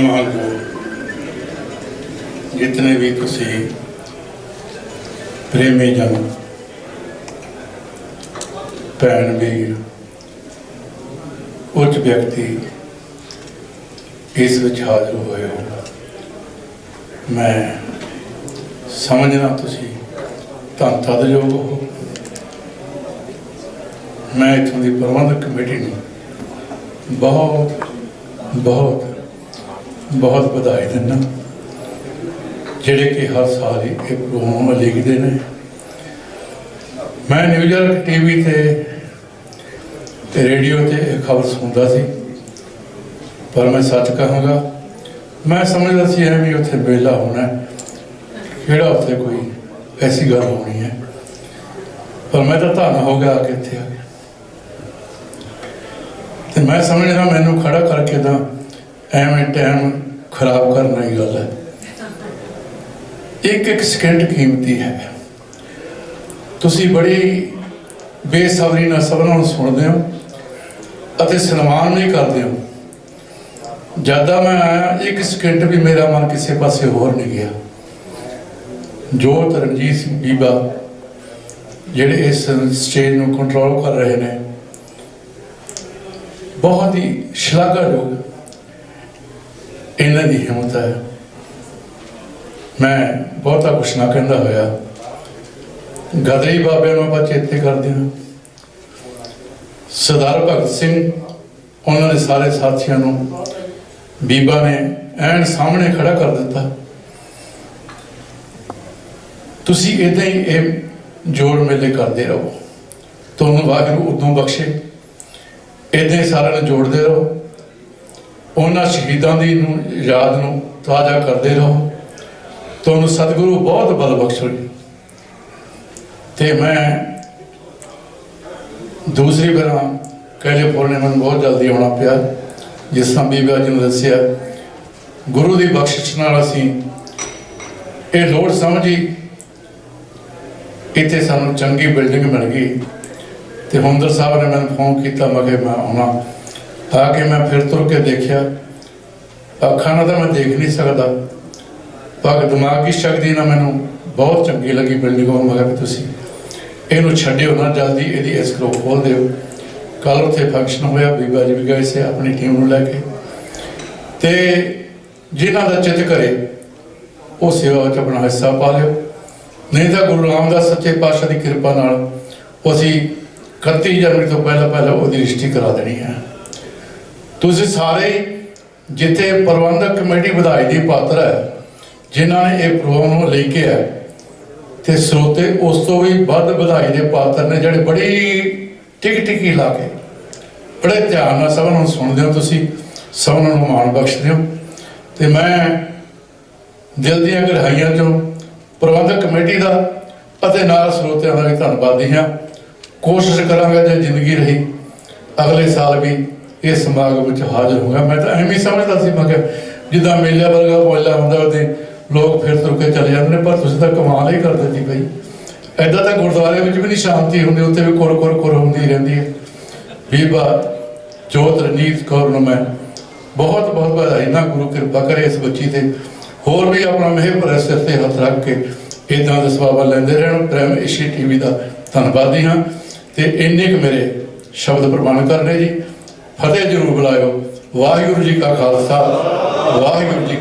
ਸਨਮਾਨ ਕੋ ਜਿਤਨੇ ਵੀ ਤੁਸੀਂ ਪ੍ਰੇਮੀ ਜਨ, ਭੈਣ ਵੀਰ, ਉੱਚ ਵਿਅਕਤੀ ਇਸ ਵਿੱਚ ਹਾਜ਼ਰ ਹੋਏ ਹੋ। ਮੈਂ ਸਮਝਣਾ ਤੁਸੀਂ ਤਾਂ ਤਦਯੋਗ ਹੋ। ਮੈਂ ਇੱਥੋਂ ਦੀ ਪ੍ਰਬੰਧਕ ਕਮੇਟੀ ਨੂੰ ਬਹੁਤ ਬਹੁਤ ਬਹੁਤ ਵਧਾਈ ਦਿੰਦਾ ਜਿਹੜੇ ਕਿ ਹਰ ਸਾਲ ਹੀ ਇਹ ਪ੍ਰੋਗਰਾਮ ਲਿਖਦੇ ਨੇ। ਮੈਂ ਨਿਊਯਾਰਕ ਟੀਵੀ ਤੇ ਤੇ ਰੇਡੀਓ ਤੇ ਇਹ ਖਬਰ ਸੁਣਦਾ ਸੀ। ਪਰ ਮੈਂ ਸੱਚ ਕਹਾਂਗਾ, ਮੈਂ ਸਮਝਦਾ ਸੀ ਐਵੇਂ ਉੱਥੇ ਮੇਲਾ ਹੋਣਾ ਹੈ। ਕਿਹੜਾ ਉੱਥੇ ਕੋਈ ਐਸੀ ਗੱਲ ਹੋਣੀ ਹੈ। ਪਰ ਮੈਂ ਤਾਂ ਧੰਨ ਹੋ ਗਿਆ ਕਿ ਇੱਥੇ ਆ ਗਿਆ। ਤੇ ਮੈਂ ਸਮਝਦਾ ਮੈਨੂੰ ਖੜਾ ਕਰਕੇ ਤਾਂ ਐਵੇਂ ਟਾਈਮ ਖਰਾਬ ਕਰਨ ਵਾਲੀ ਗੱਲ ਹੈ। ਇੱਕ ਇੱਕ ਸਕਿੰਟ ਕੀਮਤੀ ਹੈ। ਤੁਸੀਂ ਬੜੀ ਬੇਸਬਰੀ ਨਾਲ ਸਭਨਾਂ ਨੂੰ ਸੁਣਦੇ ਹੋ ਅਤੇ ਸਨਮਾਨ ਵੀ ਕਰਦੇ ਹੋ। ਜਦਾਂ ਮੈਂ ਆਇਆ, ਇੱਕ ਸਕਿੰਟ ਵੀ ਮੇਰਾ ਮਨ ਕਿਸੇ ਪਾਸੇ ਹੋਰ ਨਹੀਂ ਗਿਆ। ਜੋਤ ਰਣਜੀਤ ਸਿੰਘ ਬੀਬਾ, ਜਿਹੜੇ ਇਸ ਸਟੇਜ ਨੂੰ ਕੰਟਰੋਲ ਕਰ ਰਹੇ ਨੇ, ਬਹੁਤ ਹੀ ਸ਼ਲਾਘਾਯੋਗ ਇਹਨਾਂ ਦੀ ਹਿੰਮਤ ਹੈ। ਮੈਂ ਬਹੁਤਾ ਕੁਛ ਨਾ ਕਹਿੰਦਾ ਹੋਇਆ। ਗਦਰੀ ਬਾਬੇ ਨੂੰ ਆਪਾਂ ਚੇਤੇ ਕਰਦੇ ਹਾਂ। ਸਰਦਾਰ ਭਗਤ ਸਿੰਘ, ਉਹਨਾਂ ਦੇ ਸਾਰੇ ਸਾਥੀਆਂ ਨੂੰ ਬੀਬਾ ਨੇ ਐਨ ਸਾਹਮਣੇ ਖੜਾ ਕਰ ਦਿੱਤਾ। ਤੁਸੀਂ ਇਦਾਂ ਹੀ ਇਹ ਜੋੜ ਮੇਲੇ ਕਰਦੇ ਰਹੋ। ਤੁਹਾਨੂੰ ਵਾਹਿਗੁਰੂ ਉਦੋਂ ਬਖਸ਼ੇ। ਇਦਾਂ ਹੀ ਸਾਰਿਆਂ ਨੂੰ ਜੋੜਦੇ ਰਹੋ। ਉਹਨਾਂ ਸ਼ਹੀਦਾਂ ਦੀ ਨੂੰ, ਯਾਦ ਨੂੰ ਤਾਜ਼ਾ ਕਰਦੇ ਰਹੋ। ਤੁਹਾਨੂੰ ਸਤਿਗੁਰੂ ਬਹੁਤ ਬਲ ਬਖਸ਼ਣਗੇ ਤੇ ਮੈਂ ਦੂਸਰੀ ਵਾਰ ਕੈਲੀਫੋਰਨੀਆ ਮੈਨੂੰ ਬਹੁਤ ਜਲਦੀ ਆਉਣਾ ਪਿਆ, ਜਿਸ ਤਰ੍ਹਾਂ ਬੀਬਾ ਜੀ ਨੇ ਦੱਸਿਆ। ਗੁਰੂ ਦੀ ਬਖਸ਼ਿਸ਼ ਨਾਲ ਅਸੀਂ ਇਹ ਲੋੜ ਸਮਝੀ ਇੱਥੇ ਸਾਨੂੰ ਚੰਗੀ ਬਿਲਡਿੰਗ ਮਿਲ ਗਈ। ਤੇ ਹੁੰਦਰ ਸਾਹਿਬ ਨੇ ਮੈਨੂੰ ਫੋਨ ਕੀਤਾ, ਮੈਂ ਕਿਹਾ ਮੈਂ ਆਉਣਾ। ਆ ਕੇ ਮੈਂ ਫਿਰ ਤੁਰ ਕੇ ਦੇਖਿਆ। ਅੱਖਾਂ ਨਾਲ ਤਾਂ ਮੈਂ ਦੇਖ ਨਹੀਂ ਸਕਦਾ। ਪਰ ਦਿਮਾਗੀ ਸ਼ਕਤੀ ਨਾਲ ਮੈਨੂੰ ਬਹੁਤ ਚੰਗੀ ਲੱਗੀ ਬਿਲਡਿੰਗ ਉਹ ਮਗਰ ਕਿਹਾ ਤੁਸੀਂ। ਇਹਨੂੰ ਛੱਡਿਓ ਨਾ, ਜਲਦੀ ਇਹਦੀ ਐਸਕਰੋ ਖੋਲ ਦਿਓ। ਕੱਲ ਉੱਥੇ ਫੰਕਸ਼ਨ ਹੋਇਆ, ਬੀਬਾ ਜੀ ਵੀ ਗਏ ਸੀ, ਆਪਣੀ ਟੀਮ ਨੂੰ ਲੈ ਕੇ। ਤੇ ਜਿਨ੍ਹਾਂ ਦਾ ਚਿੱਤ ਕਰੇ, ਉਹ ਸੇਵਾ ਵਿੱਚ ਆਪਣਾ ਹਿੱਸਾ ਪਾ ਲਿਓ। ਨਹੀਂ ਤਾਂ ਗੁਰੂ ਰਾਮਦਾਸ ਸੱਚੇ ਪਾਤਸ਼ਾਹ ਦੀ ਕਿਰਪਾ ਨਾਲ ਅਸੀਂ 31 ਜਨਵਰੀ ਤੋਂ ਪਹਿਲਾਂ ਪਹਿਲਾਂ ਉਹਦੀ ਰਿਸ਼ਤੀ ਕਰਾ ਦੇਣੀ ਹੈ। ਤੁਸੀਂ ਸਾਰੇ ਜਿੱਥੇ ਪ੍ਰਬੰਧਕ ਕਮੇਟੀ ਵਧਾਈ ਦੀ ਪਾਤਰ ਹੈ, ਜਿਨ੍ਹਾਂ ਨੇ ਇਹ ਪ੍ਰੋਗਰਾਮ ਨੂੰ ਲੈ ਕੇ ਆਏ ਤੇ ਸਰੋਤੇ ਉਸ ਤੋਂ ਵੀ ਵੱਧ ਵਧਾਈ ਦੇ ਪਾਤਰ ਨੇ ਜਿਹੜੇ ਬੜੀ ਟਿਕ ਟਿਕੀ ਲਾ ਕੇ, ਬੜੇ ਧਿਆਨ ਨਾਲ ਸਭ ਨੂੰ ਸੁਣਦੇ ਹੋ ਤੁਸੀਂ, ਸਭ ਨੂੰ ਮਾਣ ਬਖਸ਼ਦੇ ਹੋ। ਤੇ ਮੈਂ ਦਿਲ ਦੀਆਂ ਗਹਿਰਾਈਆਂ ਚੋਂ ਪ੍ਰਬੰਧਕ ਕਮੇਟੀ ਦਾ ਅਤੇ ਨਾਲ ਸਰੋਤਿਆਂ ਦਾ ਵੀ ਧੰਨਵਾਦੀ ਹਾਂ। ਕੋਸ਼ਿਸ਼ ਕਰਾਂਗਾ ਜੇ ਜ਼ਿੰਦਗੀ ਰਹੀ, ਅਗਲੇ ਸਾਲ ਵੀ ਇਸ ਸਮਾਗਮ ਵਿੱਚ ਹਾਜ਼ਰ ਹੋਊਗਾ ਮੈਂ ਤਾਂ ਐਵੇਂ ਸਮਝਦਾ ਸੀ, ਮੈਂ ਕਿਹਾ ਜਿੱਦਾਂ ਮੇਲੇ ਵਰਗਾ ਬੋਲਿਆ ਹੁੰਦਾ, ਉਹਦੇ ਲੋਕ ਫਿਰ ਤੁਰ ਕੇ ਚਲੇ ਜਾਂਦੇ ਨੇ, ਪਰ ਤੁਸੀਂ ਤਾਂ ਕਮਾਲ ਹੀ ਕਰ ਦਿੱਤੀ ਬਈ। ਐਦਾਂ ਤਾਂ ਗੁਰਦੁਆਰੇ ਵਿੱਚ ਵੀ ਨਹੀਂ ਸ਼ਾਂਤੀ ਹੁੰਦੀ, ਉੱਥੇ ਵੀ ਕੁਰ ਕੁਰ ਕੁਰ ਹੁੰਦੀ ਰਹਿੰਦੀ ਹੈ। ਬੀਬਾ ਜੋਤ ਰਣਜੀਤ ਕੌਰ ਨੂੰ ਮੈਂ ਬਹੁਤ ਬਹੁਤ ਵਧਾਈ ਨਾ ਗੁਰੂ ਕਿਰਪਾ ਕਰੇ ਇਸ ਬੱਚੀ ਤੇ। ਹੋਰ ਵੀ ਆਪਣਾ ਮਿਹਰ ਭਰੇ ਸਿਰ ਤੇ ਹੱਥ ਰੱਖ ਕੇ ਇਦਾਂ ਦੇ ਸਵਾਬਾ ਲੈਂਦੇ ਰਹਿਣ। ਪ੍ਰੇਮ ਏਸ਼ੀ ਟੀਵੀ ਦਾ ਧੰਨਵਾਦੀ ਹਾਂ। ਤੇ ਇੰਨੇ ਕੁ ਮੇਰੇ ਸ਼ਬਦ ਪ੍ਰਮਾਣ ਕਰਨੇ ਜੀ। ਫਤਿਹ ਜਰੂਰ ਬੁਲਾਇਓ। ਵਾਹਿਗੁਰੂ ਜੀ ਕਾ ਖਾਲਸਾ ਵਾਹਿਗੁਰੂ ਜੀ